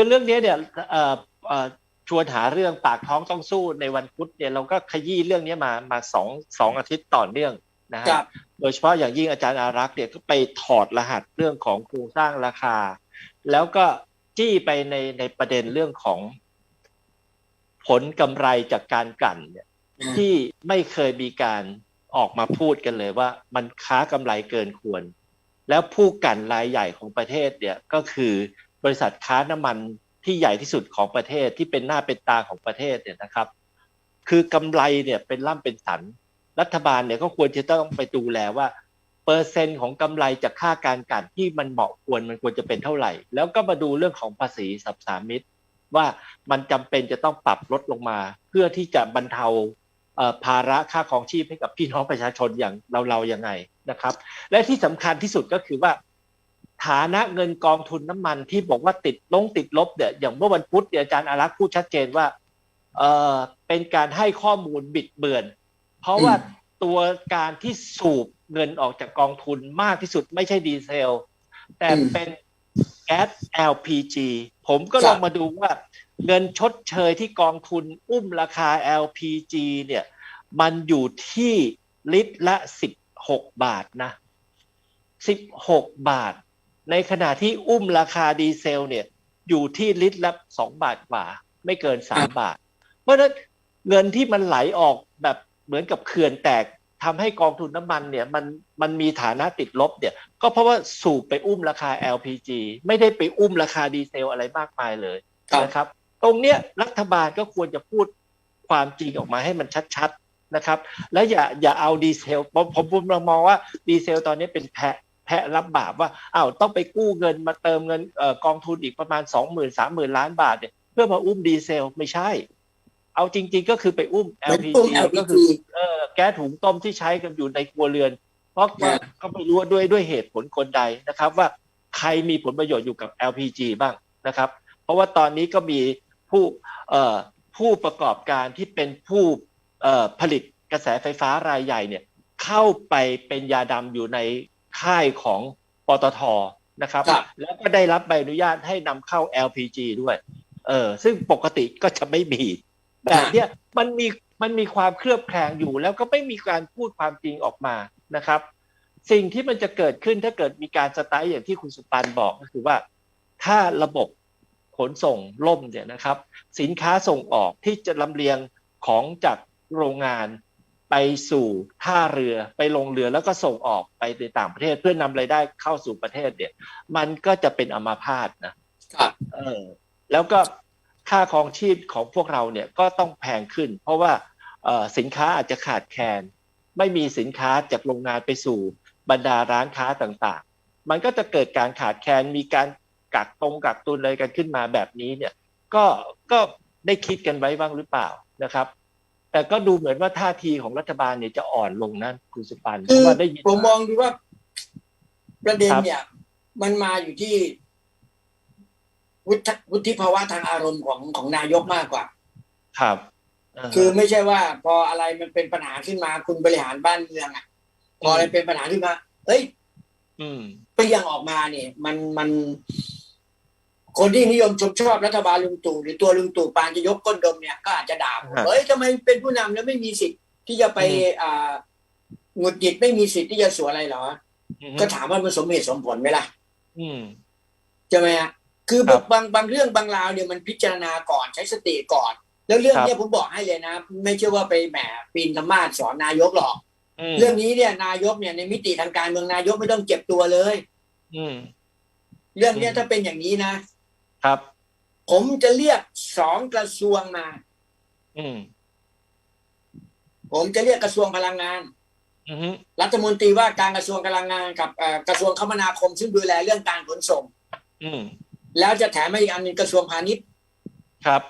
คือเรื่องนี้เนี่ยเอ่อเอ่อชวนหาเรื่องปากท้องต้องสู้ในวันพุธเนี่ยเราก็ขยี้เรื่องนี้มามาสองสองอาทิตย์ต่อเนื่องนะครัฮะบโดยเฉพาะอย่างยิ่งอาจารย์อารักษ์เนี่ยก็ไปถอดรหัสเรื่องของโครงสร้างราคา แล้วก็จี้ไปในในประเด็นเรื่องของผลกำไรจากการกลั่นเนี่ย ที่ไม่เคยมีการออกมาพูดกันเลยว่า มันค้ากำไรเกินควร แล้วผู้กลั่นรายใหญ่ของประเทศเนี่ยก็คือ บริษัทค้าน้ำมันที่ใหญ่ที่สุดของประเทศที่เป็นหน้าเป็นตาของประเทศเนี่ยนะครับ คือกำไรเนี่ยเป็นล่ำเป็นสัน รัฐบาลเนี่ยก็ควรจะต้องไปดูแลว่า เปอร์เซ็นต์ของกำไรจากค่าการกันที่มันเหมาะควรมันควรจะเป็นเท่าไหร่ แล้วก็มาดูเรื่องของภาษีสับสามิตว่ามันจำเป็นจะต้องปรับลดลงมา เพื่อที่จะบรรเทาภาระค่าครองชีพให้กับพี่น้องประชาชนอย่างเราเราๆยังไงนะครับ และที่สำคัญที่สุดก็คือว่า ฐานะเงินกองทุนน้ำมันที่บอกว่าติดลงติดลบเนี่ยอย่างเมื่อวันพุธเนี่ยอาจารย์อารักษ์พูดชัดเจนว่าเออเป็นการให้ข้อมูลบิดเบือน เพราะว่าตัวการที่สูบเงินออกจากกองทุนมากที่สุดไม่ใช่ดีเซล แต่อืมเป็นแก๊ส LPG ผมก็ครับลองมาดูว่าเงินชดเชยที่กองทุนอุ้มราคา LPG เนี่ย มันอยู่ที่ลิตรละ 16 บาทนะ 16 บาท ในขณะที่อุ้มราคาดีเซลเนี่ยอยู่ที่ลิตรละ2บาทกว่า ไม่เกิน3บาท เพราะฉะนั้นเงินที่มันไหลออกแบบเหมือนกับเขื่อนแตกทำให้กองทุนน้ำมันเนี่ยมันมันมีฐานะติดลบเนี่ย ก็เพราะว่าสูบไปอุ้มราคา LPG ไม่ได้ไปอุ้มราคาดีเซลอะไรมากมายเลยครับนะครับ ตรงเนี้ยรัฐบาลก็ควรจะพูดความจริงออกมาให้มันชัดๆนะครับ แล้วอย่าอย่าเอาดีเซลผมผมผมมองว่าดีเซลตอนนี้เป็นแพะ แพะรับบาปว่าอ้าวต้องไปกู้เงินมาเติมเงินเอ่อกองทุนอีกประมาณสองหมื่นสามหมื่นล้านบาทเนี่ยเพื่อมาอุ้มดีเซลไม่ใช่ เอาจริง ๆ ก็คือไปอุ้มเหมือน LPG อุ้มก็ LPG คือเออแก๊สหุงต้มที่ใช้กันอยู่ในครัวเรือน เพราะว่าครับก็ไม่รู้ว่าด้วยด้วยเหตุผลคนใดนะครับว่าใครมีผลประโยชน์อยู่กับ LPG บ้างนะครับ เพราะว่าตอนนี้ก็มีผู้เอ่อผู้ประกอบการที่เป็นผู้เอ่อผลิตกระแสไฟฟ้ารายใหญ่เนี่ยเข้าไปเป็นยาดำอยู่ใน ค่ายของปตทนะครับ ครับ แล้วก็ได้รับใบอนุญาตให้นำเข้า LPG ด้วย เออซึ่งปกติก็จะไม่มี แต่เนี่ยมันมีมันมีความเคลือบแคลงอยู่ แล้วก็ไม่มีการพูดความจริงออกมานะครับ สิ่งที่มันจะเกิดขึ้นถ้าเกิดมีการสไตล์อย่างที่คุณสุปันบอกก็คือว่า ถ้าระบบขนส่งล่มเนี่ยนะครับ สินค้าส่งออกที่จะลำเลียงของจากโรงงาน ไปสู่ท่าเรือไปลงเรือแล้วก็ส่งออกไปในต่างประเทศเพื่อนำรายได้เข้าสู่ประเทศเนี่ย มันก็จะเป็นอัมาพาตนะครับเออ แล้วก็ค่าครองชีพของพวกเราเนี่ยก็ต้องแพงขึ้น เพราะว่าเอ่อสินค้าอาจจะขาดแคลนไม่มีสินค้าจากโรงงานไปสู่บรรดาร้านค้าต่างๆ มันก็จะเกิดการขาดแคลนมีการกักตรงกักตุนอะไรกันขึ้นมาแบบนี้เนี่ย ก็ก็ได้คิดกันไว้บ้างหรือเปล่านะครับ แต่ก็ดูเหมือนว่าท่าทีของรัฐบาลเนี่ยจะอ่อนลงนะคุณสุปันเพคือราะว่าได้ยินผมมองดูว่า ประเด็นครับเนี่ย มันมาอยู่ที่ วุฒิวุฒิภาวะทางอารมณ์ของของนายกมากกว่า ครับเออคือไม่ใช่ว่า พออะไรมันเป็นปัญหาขึ้นมาคุณบริหารบ้านเมืองอะ พออะไรเป็นปัญหาขึ้นมาเฮ้ย อืม เปรี้ยงออกมาเนี่ยมันมัน คนที่นิยมชมชอบรัฐบาลลุงตู่หรือตัวลุงตู่ปานจะยกก้นดมเนี่ยก็อาจจะด่าผมฮะเฮ้ยทำไมเป็นผู้นำแล้วไม่มีสิทธิ์ที่จะไปอืมอ่าหงุดหงิดไม่มีสิทธิ์ที่จะสวนอะไรเหรออืมก็ถามว่ามันสมเหตุสมผลไหมล่ะอืมใช่ไหมฮะคือครับบางบางเรื่องบางราวเนี่ยมันพิจารณาก่อนใช้สติก่อน แล้วเรื่องครับเนี้ยผมบอกให้เลยนะ ไม่ใช่ว่าไปแหมปีนธรรมาสสอนนายกหรอกมเรื่องนี้เนี่ยนายกเนี่ยในมิติทางการเมืองนายกไม่ต้องเจ็บตัวเลย อืมเรื่องเนี้ยอืมถ้าเป็นอย่างนี้นะ ครับ ผมจะเรียกสองกระทรวงมา อืม ผมจะเรียกกระทรวงพลังงานอืมรัฐมนตรีว่าการกระทรวงพลังงานกับเอ่อกระทรวงคมนาคมซึ่งดูแลเรื่องการขนส่ง อืมแล้วจะแถมมาอีกอันหนึงกระทรวงพาณิชย์ครับ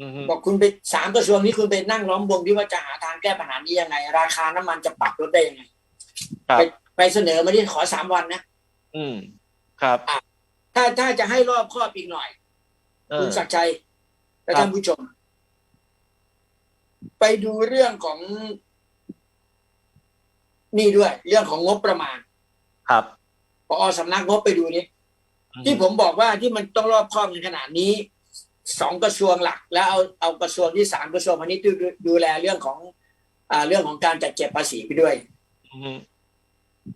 อืมบอกคุณไปสามกระทรวงนี้คุณไปนั่งล้อมวงที่ว่าจะหาทางแก้ปัญหานี้ยังไง ราคาน้ำมันจะปรับลดได้ยังไง ครับ ไปไปเสนอมาที่ขอสามวันนะ อืม ครับ ถ้าถ้าจะให้รอบครอบอีกหน่อย เอคุอณศักดิ์ชัยและครับ ท่านผู้ชม ไปดูเรื่องของ นี่ด้วย เรื่องของงบประมาณครับพอสำนักงบไปดูนี่อืที่ผมบอกว่าที่มันต้องรอบคอบในขนาดนี้สองกระทรวงหลัก แล้วเอาเอากระทรวงที่สามกระทรวงพาณิชย์ดูดูดูแลเรื่องของ อ่า เรื่องของการจัดเก็บภาษีไปด้วย อืม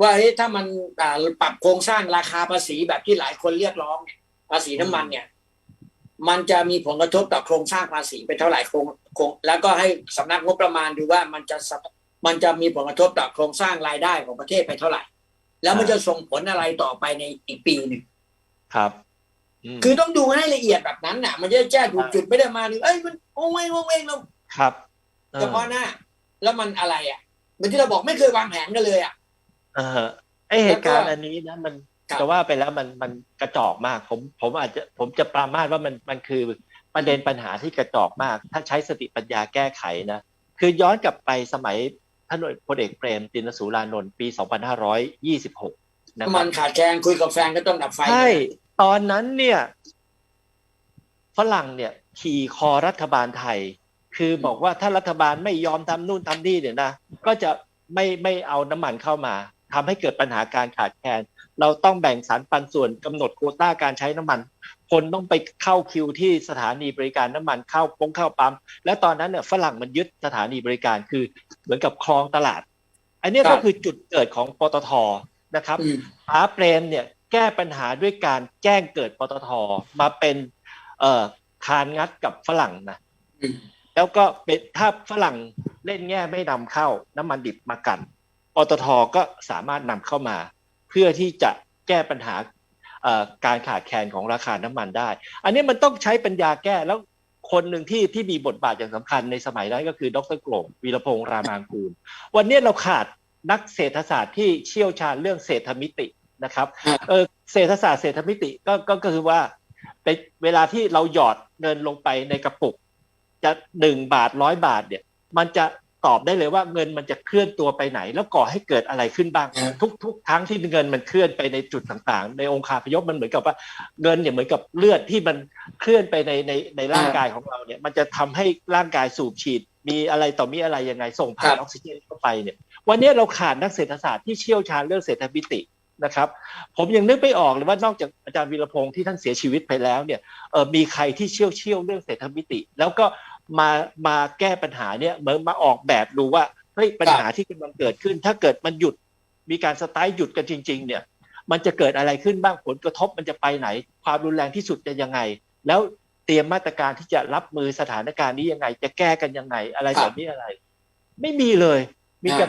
ว่าเอ๊ะถ้ามันอ่าปรับโครงสร้างราคาภาษีแบบที่หลายคนเรียกร้องเนี่ยภาษีน้ำมันเนี่ย มันจะมีผลกระทบต่อโครงสร้างภาษีไปเท่าไหร่โครงโครงแล้วก็ให้สำนักงบประมาณดูว่ามันจะสะมันจะมีผลกระทบต่อโครงสร้างรายได้ของประเทศไปเท่าไหร่ แล้วมันจะส่งผลอะไรต่อไปในอีกปีหนึ่งครับมคือต้องดูให้ละเอียดแบบนั้นน่ะ มันจะแจ้ถูกจุดไม่ได้มาหนึ่งเอ้ยมันโอ้ยโอ้ยเราครับออเฉพาะหน้า แล้วมันอะไรอะเหมือนที่เราบอกไม่เคยวางแผนกันเลยอะ เออไอเหตุการณ์แล้วก็อันนี้นะมันครับ จะว่าไปแล้วมันมันกระจอกมาก ผมผมอาจจะผมจะปรามาสว่ามันมันคือประเด็นปัญหาที่กระจอกมาก ถ้าใช้สติปัญญาแก้ไขนะคือย้อนกลับไปสมัยท่านพลเอกเปรมตินสุรานนท์ปี 2526 นะคมัรับ นขาดแคลนคุยกับแฟนก็ต้องดับไฟ ใช่ ตอนนั้นเนี่ยฝรั่งเนี่ยขี่คอรัฐบาลไทย คือบอกว่าถ้ารัฐบาลไม่ยอมทำนู่นทำนี่เนี่ยนะ ก็จะไม่ไม่เอาน้ำมันเข้ามา ทำให้เกิดปัญหาการขาดแคลนเราต้องแบ่งสรรปันส่วนกำหนดโควต้าการใช้น้ำมัน คนต้องไปเข้าคิวที่สถานีบริการน้ำมันเข้าปงเข้าปั๊มและตอนนั้นเนี่ยฝรั่งมันยึดสถานีบริการคือเหมือนกับคลองตลาด อันเนี้ยก็คือจุดเกิดของปตทนะครับอืมป๋าเปรมเนี่ยแก้ปัญหาด้วยการแจ้งเกิดปตทมาเป็นเอ่อคานงัดกับฝรั่งนะอืมแล้วก็เป็นถ้าฝรั่งเล่นแง่ไม่นำเข้าน้ำมันดิบมากัน ปตทก็สามารถนำเข้ามา เพื่อที่จะแก้ปัญหาเอ่อการขาดแคลนของราคาน้ำมันได้ อันนี้มันต้องใช้ปัญญาแก้แล้วคนหนึ่งที่ที่มีบทบาทอย่างสำคัญในสมัยนั้นก็คือดรกลมวีรพงษ์รามางกูล วันนี้เราขาดนักเศรษฐศาสตร์ที่เชี่ยวชาญเรื่องเศรษฐมิตินะครับครับเออเศรษฐศาสตร์เศรษฐมิติก็ก็ก็คือว่าเป็นเวลาที่เราหยอดเงินลงไปในกระปุก จะหนึ่งบาทร้อยบาทเนี่ย มันจะ ตอบได้เลยว่าเงินมันจะเคลื่อนตัวไปไหน แล้วก่อให้เกิดอะไรขึ้นบ้างครับทุกทุกครั้งที่เงินมันเคลื่อนไปในจุดต่างๆ ในองค์คาพยพมันเหมือนกับว่าเงินเนี่ยเหมือนกับเลือดที่มันเคลื่อนไปในในในร่างกายของเราเนี่ย มันจะทำให้ร่างกายสูบฉีด มีอะไรต่อมีอะไรยังไงส่งผ่านออกซิเจนเข้าไปเนี่ยวันนี้เราขาดนักเศรษฐศาสตร์ที่เชี่ยวชาญเรื่องเศรษฐมิตินะครับผมยังนึกไม่ออกเลยว่านอกจากอาจารย์วีรพงศ์ที่ท่านเสียชีวิตไปแล้วเนี่ยเออมีใครที่เชี่ยวเชี่ยวเรื่องเศรษฐมิติ แล้วก็ มามาแก้ปัญหาเนี่ยเหมือนมาออกแบบดูว่าเฮ้ยปัญหาที่กำลังเกิดขึ้น ถ้าเกิดมันหยุดมีการสไตล์หยุดกันจริง ๆ เนี่ย มันจะเกิดอะไรขึ้นบ้างผลกระทบมันจะไปไหน ความรุนแรงที่สุดจะยังไง แล้วเตรียมมาตรการที่จะรับมือสถานการณ์นี้ยังไง จะแก้กันยังไงอะไรครับแบบนี้อะไร ไม่มีเลย มีแต่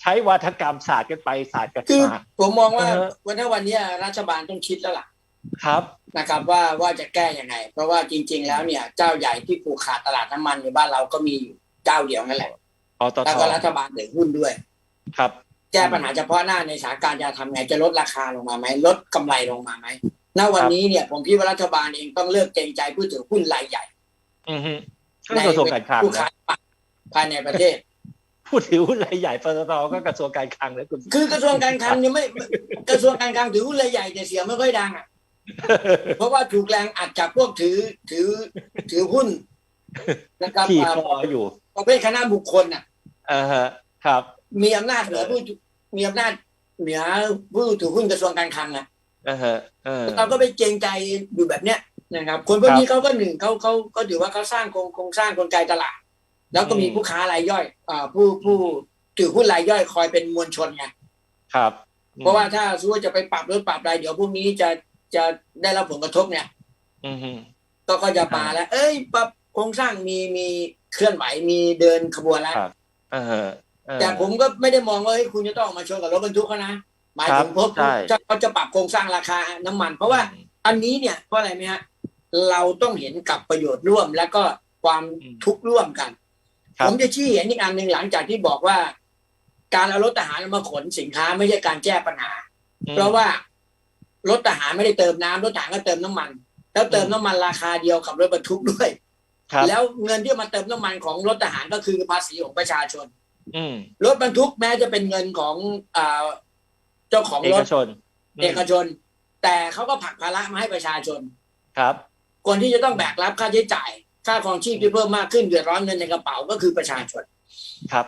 ใช้วาทกรรมศาสตร์กันไปศาสตร์กันคือมาผมมองว่าเออวันนี้วันเนี้ยรัฐบาลต้องคิดแล้วล่ะ ครับนะครับว่าว่าจะแก้ยังไง เพราะว่าจริง ๆ แล้วเนี่ย เจ้าใหญ่ที่ผูกขาดตลาดน้ำมันในบ้านเราก็มีอยู่เจ้าเดียวนั่นแหละปตแล้วทก็รัฐบาลถือหุ้นด้วย ครับ แก้ปัญหาเฉพาะหน้าในสถานการณ์จะทำไงจะลดราคาลงมาไหมลดกำไรลงมาไหมณวันนี้เนี่ยผมคิดว่ารัฐบาลเองต้องเลิกเกรงใจผู้ถือหุ้นรายใหญ่ อือฮึก็กระทรวงการคลังผู้นะขายปลีกภายในประเทศพูดถือหุ้นรายใหญ่ปตทก็กระทรวงการคลังนะคุณคือกระทรวงการคลังยังไม่กระทรวงการคลังถือหุ้นรายใหญ่แต่เสียงไม่ค่อยดังอะ เพราะว่าถูกแรงอัดจากพวกถือถือถือหุ้นนะครับขี่อ่าคออยู่ประเภทคณะบุคคลน่ะอ่าฮะครับ มีอำนาจเหนือผู้มีอำนาจเหนือผู้ถือหุ้นกระทรวงการคลังนะอ่าฮะเออเราก็ไปเกรงใจอยู่แบบเนี้ยนะครับ คนพวกนี้เขาก็หนึ่งเขาเขาก็ถือว่าเขาสร้างโครงโครงสร้างกลไกตลาด แล้วก็มีอืมผู้ค้ารายย่อยอ่าผู้ผู้ถือหุ้นรายย่อยคอยเป็นมวลชนไงครับ เพราะว่าถ้าสู้ว่าจะไปปรับหรือปรับอะไรเดี๋ยวพวกนี้จะ จะได้รับผลกระทบเนี่ยอือฮึก็ก็จะมาแล้ว เอ้ยปรับโครงสร้างมีมีเคลื่อนไหวมีเดินขบวนแล้วครับอ่าฮะเออแต่ผมก็ไม่ได้มองว่าเฮ้ยคุณจะต้องออกมาชนกับรถบรรทุกเขานะหมายถึงครับพวกใช่จะเขาจะปรับโครงสร้างราคาน้ำมัน เพราะว่าอันนี้เนี่ยเพราะอะไรไหมฮะเราต้องเห็นกับประโยชน์ร่วมแล้วก็ความอืมทุกข์ร่วมกันครับผมจะชี้เห็นอีกอันหนึ่งหลังจากที่บอกว่า การเอารถทหารมาขนสินค้าไม่ใช่การแก้ปัญหาอืมเพราะว่า รถทหารไม่ได้เติมน้ำรถทหารก็เติมน้ำมัน แล้วเติมอืมน้ำมันราคาเดียวกับรถบรรทุกด้วยครับแล้วเงินที่มาเติมน้ำมันของรถทหารก็คือภาษีของประชาชนอืมรถบรรทุกแม้จะเป็นเงินของอ่าเจ้าของเอรกถชนมเอกชน แต่เขาก็ผลักภาระมาให้ประชาชนครับ คนที่จะต้องแบกรับค่าใช้จ่าย ค่าครองชีพที่เพิ่มมากขึ้นเดือดร้อนเงินในกระเป๋าก็คือประชาชนครับ